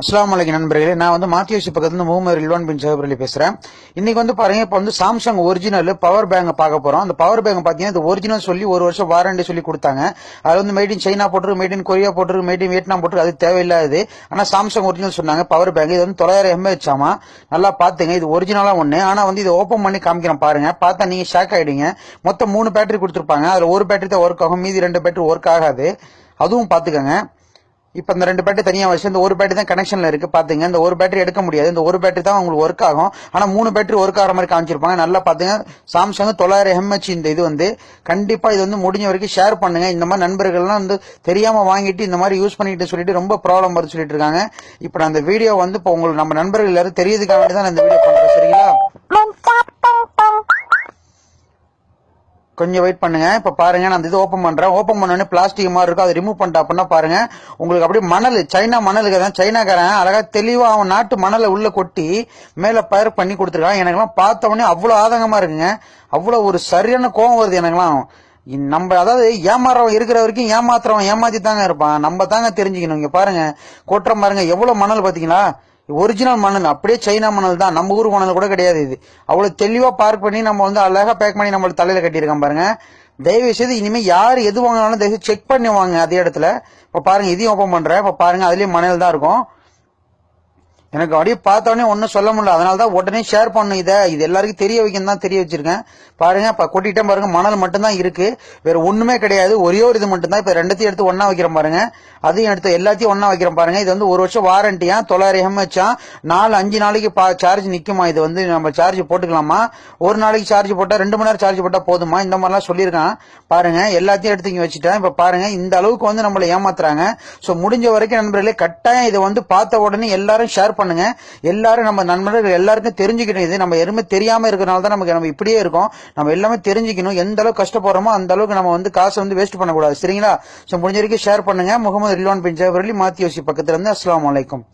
அஸ்லாம் வலைக்கம் நண்பர்களே நான் வந்து மாத்தியோசி பக்கத்துல மூமர் இல்வான் பின் சஹப் பேசுகிறேன் பேசுறேன். இன்னைக்கு வந்து பாருங்க இப்போ வந்து சாம்சங் ஒரிஜினல் பவர் பேங்க் பார்க்க போறோம். அந்த பவர் பேங்க் பாத்தீங்கன்னா இது ஒரிஜினல் சொல்லி ஒரு வருஷம் வாரண்டி சொல்லி கொடுத்தாங்க. அது வந்து மேட் இன் சைனா போட்டுரு மேட் இன் கொரியா போட்டுரு மேட் இன் வியட்நாம் போட்டிருக்கு அது தேவையில்லாது ஆனா சாம்சங் ஒரிஜினல் சொன்னாங்க பவர் பேங்க் இது வந்து தொள்ளாயிரம் எம்ஏஹெச் ஆமா நல்லா பாத்துங்க இது ஒரிஜினலா ஒண்ணு. ஆனா வந்து இதை ஓபன் பண்ணி காமிக்கிறேன் பாருங்க. பார்த்தா நீங்க ஷாக் ஆயிடுங்க மொத்தம் மூணு பேட்டரி கொடுத்துருப்பாங்க. அதுல ஒரு பேட்டரி தான் ஒர்க் ஆகும். மீதி ரெண்டு பேட்டரி ஒர்க் ஆகாது. அதுவும் பாத்துக்கங்க இப்போ இந்த ரெண்டு பேட்டரி தனியாக வச்சு இந்த ஒரு பேட்டரி தான் கனெக்ஷன்ல இருக்கு பாத்துங்க? இந்த ஒரு பேட்டரி எடுக்க முடியாது. இந்த ஒரு பேட்டரி தான் உங்களுக்கு ஒர்க் ஆகும். ஆனா மூணு பேட்டரி ஒர்க் ஆகிற மாதிரி காமிச்சிருப்பாங்க. நல்லா பாத்துங்க சாம்சங் தொள்ளாயிரம் எம்ஹெச் இந்த இது வந்து கண்டிப்பா இது வந்து முடிஞ்ச வரைக்கும் ஷேர் பண்ணுங்க. இந்த மாதிரி நண்பர்கள்லாம் வந்து தெரியாம வாங்கிட்டு இந்த மாதிரி யூஸ் பண்ணிட்டு சொல்லிட்டு ரொம்ப ப்ராப்ளம் வருது சொல்லிட்டு இருக்காங்க. இப்போ நான் அந்த வீடியோ வந்து இப்போ உங்களுக்கு நம்ம நண்பர்கள் எல்லாரும் தெரியறதுக்காக வேண்டி தான் நான் இந்த வீடியோ பண்றேன். கொஞ்சம் வெயிட் பண்ணுங்க. இப்ப பாருங்க நான் இது ஓப்பன் பண்றேன். ஓப்பன் பண்ண பிளாஸ்டிக் மாதிரி இருக்கும். அதை ரிமூவ் பண்ணிட்டேன் அப்படின்னா பாருங்க உங்களுக்கு அப்படியே மணல் சைனா மணல் தான். சைனாக்காரன் அழகா தெளிவா அவன் நாட்டு மணலை உள்ள கொட்டி மேல பயிர் பண்ணி கொடுத்துருக்கான். எனக்கெல்லாம் பார்த்த அவ்வளோ அவ்வளவு ஆதங்கமா இருக்குங்க. அவ்வளவு ஒரு சரியான கோவம் வருது எனக்கெல்லாம். நம்ம அதாவது ஏமாறவன் இருக்கிற வரைக்கும் ஏமாத்துறவன் ஏமாத்தி தாங்க இருப்பான். நம்ம தாங்க தெரிஞ்சுக்கணும். இங்க பாருங்க கொட்டுற பாருங்க எவ்வளவு மணல் பாத்தீங்களா? ஒரிஜினல் மணல் அப்படியே சைனா மணல் தான். நம்ம ஊர் மணல் கூட கிடையாது இது. அவ்வளவு தெளிவா பார்க் பண்ணி நம்ம வந்து அழகா பேக் பண்ணி நம்ம தலையில கட்டியிருக்கோம் பாருங்க. தயவு செய்து இனிமே யார் எது வாங்கினாலும் தயவு செக் பண்ணி வாங்க அதே இடத்துல. இப்ப பாருங்க இதையும் ஓபன் பண்றேன். இப்ப பாருங்க அதுலயும் மணல் தான் இருக்கும். எனக்கு அப்படியே பார்த்தோன்னே ஒன்றும் சொல்ல முடியல. அதனால தான் உடனே ஷேர் பண்ணு இதை. இது எல்லாருக்கும் தெரிய வைக்கணும் தான் தெரிய வச்சிருக்கேன். பாருங்க இப்போ கொட்டிட்டேன் பாருங்க மணல் மட்டும்தான் இருக்கு. வேற ஒண்ணுமே கிடையாது. ஒரே ஒரு இது மட்டும்தான். இப்போ ரெண்டத்தையும் எடுத்து ஒன்றா வைக்கிறேன் பாருங்க. அதையும் எடுத்து எல்லாத்தையும் ஒன்றா வைக்கிறேன் பாருங்க. இது வந்து ஒரு வருஷம் வாரண்டியா தொள்ளாயிரம் எம்ஹெச்சா நாலு அஞ்சு நாளைக்கு சார்ஜ் நிற்குமா இது வந்து நம்ம சார்ஜ் போட்டுக்கலாமா? ஒரு நாளைக்கு சார்ஜ் போட்டால் ரெண்டு மணி நேரம் சார்ஜ் போட்டால் போதுமா? இந்த மாதிரிலாம் சொல்லியிருக்கான். பாருங்க எல்லாத்தையும் எடுத்து இங்கே வச்சுட்டேன். இப்போ பாருங்க இந்த அளவுக்கு வந்து நம்மளை ஏமாத்துறாங்க. ஸோ முடிஞ்ச வரைக்கும் நண்பர்களே கட்டாயம் இதை வந்து பார்த்த உடனே எல்லாரும் ஷேர் பண்ணுங்க. எல்லாரும் நம்ம நண்பர்கள் எல்லாருக்கும் தெரிஞ்சுக்கணும். இது நம்ம எதுவுமே தெரியாம இருக்கிறனால தான் நமக்கு நம்ம இப்படியே இருக்கோம். நம்ம எல்லாமே தெரிஞ்சுக்கணும். எந்த அளவுக்கு கஷ்டப்படுறோமோ அந்த அளவுக்கு நம்ம வந்து காசை வந்து வேஸ்ட் பண்ணக்கூடாது. சரிங்களா? சோ முடிஞ்ச வரைக்கும் ஷேர் பண்ணுங்க. முகமது ரில்வான் பின் ஜாபர் அலி மாத்தியோசி பக்கத்துல இருந்து. அஸ்லாம் வலைக்கம்